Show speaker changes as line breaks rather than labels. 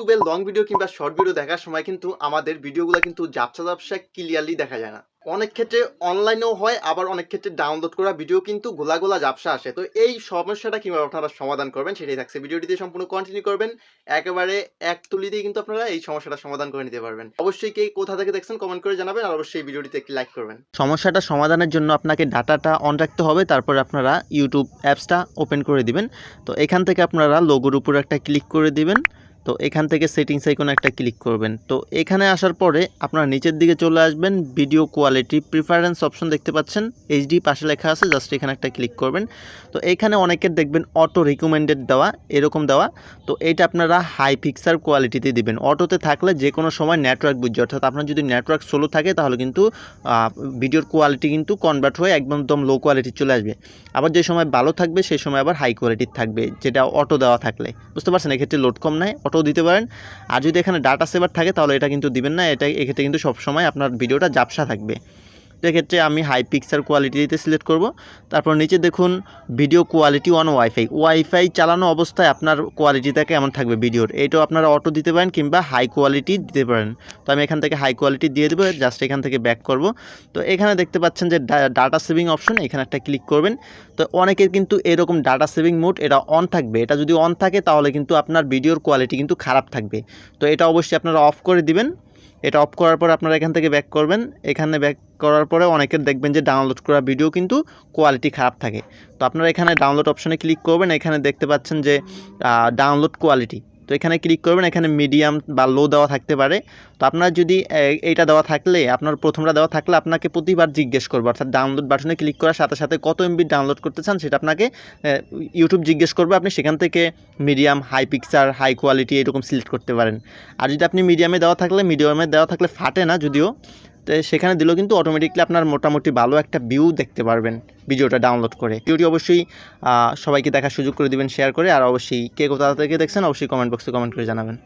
ইউটিউবে long video কিংবা short video দেখার সময় কিন্তু আমাদের ভিডিওগুলো কিন্তু ঝাপসা ঝাপসা ক্লিয়ারলি দেখা যায় না। অনেক ক্ষেত্রে অনলাইনেও হয়, আবার অনেক ক্ষেত্রে ডাউনলোড করা ভিডিও কিন্তু গোলা গোলা ঝাপসা আসে। তো এই সমস্যাটা কীভাবে আপনারা সমাধান করবেন সেটাই থাকছে ভিডিওটিতে সম্পূর্ণ কন্টিনিউ করবেন। একেবারে এক তুলিতেই কিন্তু আপনারা এই সমস্যাটা সমাধান করে নিতে পারবেন। অবশ্যই কে কোথা থেকে দেখছেন কমেন্ট করে জানাবেন আর অবশ্যই ভিডিওটিতে একটি লাইক করবেন। সমস্যাটা সমাধানের জন্য আপনাকে ডাটাটা অন রাখতে হবে, তারপর আপনারা ইউটিউব অ্যাপসটা ওপেন করে দিবেন। তো এখান থেকে আপনারা লোগোর উপর একটা ক্লিক করে দিবেন। তো এখান থেকে সেটিংস আইকনে একটা ক্লিক করবেন। তো এখানে আসার পরে আপনারা নিচের দিকে চলে আসবেন ভিডিও কোয়ালিটি প্রিফারেন্স অপশন দেখতে পাচ্ছেন। এইচডি পাশে লেখা আছে জাস্ট এখানে একটা ক্লিক করবেন। তো এখানে অনেকের দেখবেন অটো রিকমেন্ডেড দেওয়া, এরকম দেওয়া। তো এটা আপনারা হাই পিক্সার কোয়ালিটিতে দিবেন। অটোতে থাকলে যে কোনো সময় নেটওয়ার্ক বুঝছে অর্থাৎ আপনার যদি নেটওয়ার্ক স্লো থাকে, তাহলে কিন্তু ভিডিওর কোয়ালিটি কিন্তু কনভার্ট হয়ে একদম লো কোয়ালিটি চলে আসবে। আবার যে সময় ভালো থাকবে, সেই সময় আবার হাই কোয়ালিটির থাকবে, যেটা অটো দেওয়া থাকলে। বুঝতে পারছেন? এক্ষেত্রে লোড কম নেয় অটো দিতে পারেন। আর যদি এখানে ডাটা সেভার থাকে, তাহলে এটা কিন্তু দিবেন না। এটা এক্ষেত্রে কিন্তু সবসময় আপনার ভিডিওটা জাপসা থাকবে। তো এক্ষেত্রে আমি হাই পিক্সার কোয়ালিটিতে সিলেক্ট করব। তারপর নিচে দেখুন video quality on wifi wifi চালানো অবস্থায় আপনার কোয়ালিটিটা কেমন থাকবে ভিডিওর এটাও আপনারা অটো দিতে পারেন কিংবা হাই কোয়ালিটি দিতে পারেন। তো আমি এখান থেকে হাই কোয়ালিটি দিয়ে দেবো জাস্ট এখান থেকে ব্যাক করব। তো এখানে দেখতে পাচ্ছেন যে ডাটা সেভিং অপশন এখানে একটা ক্লিক করবেন। তো অনেকের কিন্তু এরকম ডাটা সেভিং মোড এটা অন থাকবে। এটা যদি অন থাকে তাহলে কিন্তু আপনার ভিডিওর কোয়ালিটি কিন্তু খারাপ থাকবে। তো এটা অবশ্যই আপনারা অফ করে দিবেন। এটা অফ করার পর আপনারা এখান থেকে ব্যাক করবেন। এখানে ব্যাক করার পরে অনেকের দেখবেন যে ডাউনলোড করা ভিডিও কিন্তু কোয়ালিটি খারাপ থাকে। তো আপনারা এখানে ডাউনলোড অপশানে ক্লিক করবেন। এখানে দেখতে পাচ্ছেন যে ডাউনলোড কোয়ালিটি তো এখানে ক্লিক করবেন, এখানে মিডিয়াম বা লো দেওয়া থাকতে পারে। তো আপনার যদি এইটা দেওয়া থাকলে, আপনার প্রথমটা দেওয়া থাকলে আপনাকে প্রতিবার জিজ্ঞেস করবে। অর্থাৎ ডাউনলোড বাটনে ক্লিক করার সাথে সাথে কত এমবি ডাউনলোড করতে চান সেটা আপনাকে ইউটিউব জিজ্ঞেস করবে। আপনি সেখান থেকে medium high picture high quality এরকম সিলেক্ট করতে পারেন। আর যদি আপনি মিডিয়ামে দেওয়া থাকলে মিডিয়ামে দেওয়া থাকলে ফাটে না যদিও সেখানে দিলেও কিন্তু অটোমেটিকলি আপনার মোটামুটি ভালো একটা ভিউ দেখতে পারবেন ভিডিওটা ডাউনলোড করে। ভিডিওটি অবশ্যই সবাইকে দেখার সুযোগ করে দিবেন শেয়ার করে, আর অবশ্যই কে কোথা থেকে দেখছেন অবশ্যই কমেন্ট বক্সে কমেন্ট করে জানাবেন।